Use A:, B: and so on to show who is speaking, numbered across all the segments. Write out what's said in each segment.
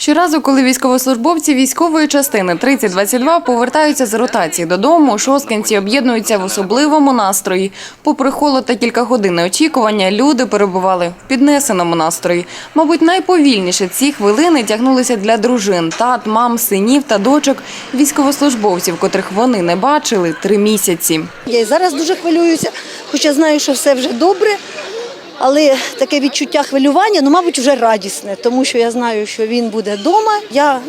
A: Щоразу, коли військовослужбовці військової частини 3022 повертаються з ротації додому, шосткинці об'єднуються в особливому настрої. Попри холод та кілька годин очікування, люди перебували в піднесеному настрої. Мабуть, найповільніше ці хвилини тягнулися для дружин, тат, мам, синів та дочок військовослужбовців, котрих вони не бачили три місяці.
B: Я і зараз дуже хвилююся, хоча знаю, що все вже добре. Але таке відчуття хвилювання, ну, мабуть, вже радісне, тому що я знаю, що він буде вдома. Я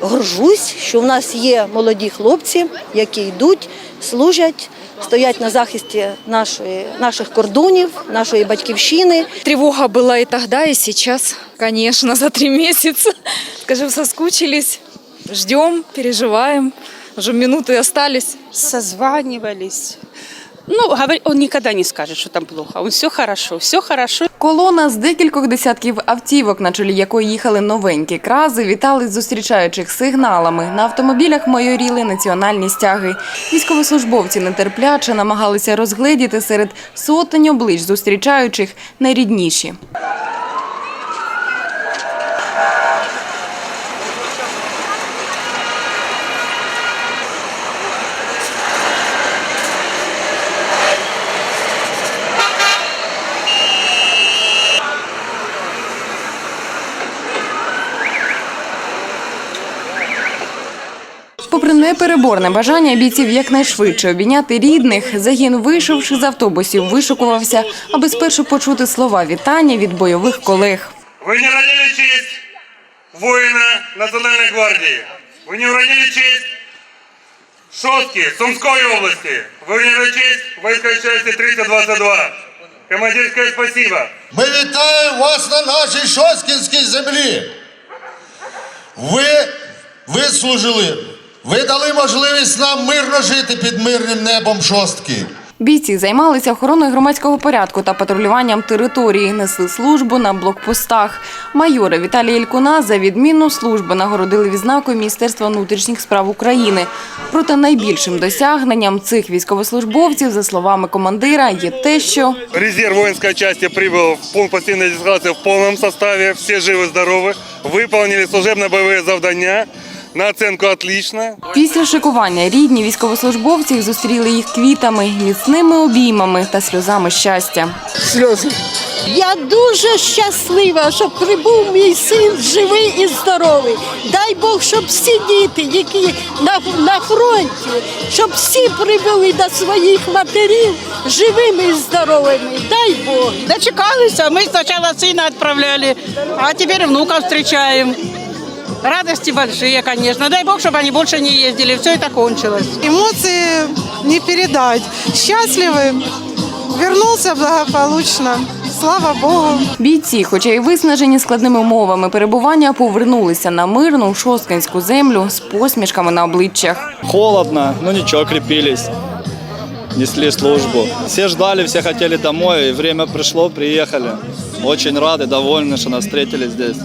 B: горжусь, що в нас є молоді хлопці, які йдуть, служать, стоять на захисті нашої, наших кордонів, нашої батьківщини.
C: Тревога была и тогда, и сейчас, конечно, за три месяца. Скажем, соскучились, ждем, переживаем. Уже минуты остались.
D: созванивались. Ну, говор- он никогда не скажет, что там плохо. Он все хорошо, все хорошо.
A: Колона з декількох десятків автівок, на чолі якої їхали новенькі крази, вітали зустрічаючих сигналами. На автомобілях майоріли національні стяги. Військовослужбовці нетерпляче намагалися розгледіти серед сотень облич зустрічаючих найрідніші. Попри непереборне бажання бійців якнайшвидше обійняти рідних, загін, вийшовши з автобусів, вишукувався, аби спершу почути слова вітання від бойових колег.
E: Вы не уронили честь воина Национальной гвардии. Вы не уронили честь Шостки, Сумской области. Вы уронили честь воинской части 322. Командирское спасибо.
F: Ми вітаємо вас на нашій Шоскінській землі. Ви вислужили, ви дали можливість нам мирно жити під мирним небом шостки.
A: Бійці займалися охороною громадського порядку та патрулюванням території, несли службу на блокпостах. Майора Віталія Ількуна за відмінну службу нагородили відзнакою Міністерства внутрішніх справ України. Проте найбільшим досягненням цих військовослужбовців, за словами командира, є те, що
E: Резерв воинской части прибыл в пункт постоянной дислокации в полном составе. Все живы-здоровы. Выполнили служебно-боевые завдания. На оценку отлично.
A: Після шикування рідні військовослужбовці зустріли їх квітами, міцними обіймами та сльозами щастя. Сльози.
G: Я дуже щаслива, що прибув мій син живий і здоровий. Дай Бог, щоб всі діти, які на, на фронті, щоб всі прибули до своїх матерів живими і здоровими. Дай Бог.
H: Дочекалися. Мы сначала сына отправляли, а теперь внука встречаем. Радости большие, конечно. Дай Бог, чтобы они больше не ездили. Все это кончилось.
I: Эмоции не передать. Счастливы, вернулся благополучно. Слава Богу.
A: Бійці, хоча й виснажені складними умовами перебування, повернулися на мирну шосткинську землю з посмішками на обличчях.
J: Холодно, но ничего, крепились. Несли службу. Все ждали, все хотели домой, и время пришло, приехали. Очень рады, довольны, что нас встретили здесь.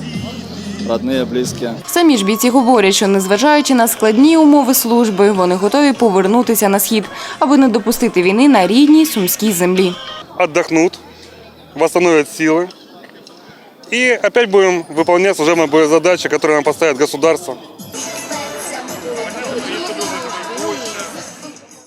J: Родные, близкие.
A: Самі ж бійці говорять, що незважаючи на складні умови служби, вони готові повернутися на схід, аби не допустити війни на рідній сумській землі.
E: Отдохнут, восстановят силы. И опять будем выполнять служебные боевые задачи, которые нам поставит государство.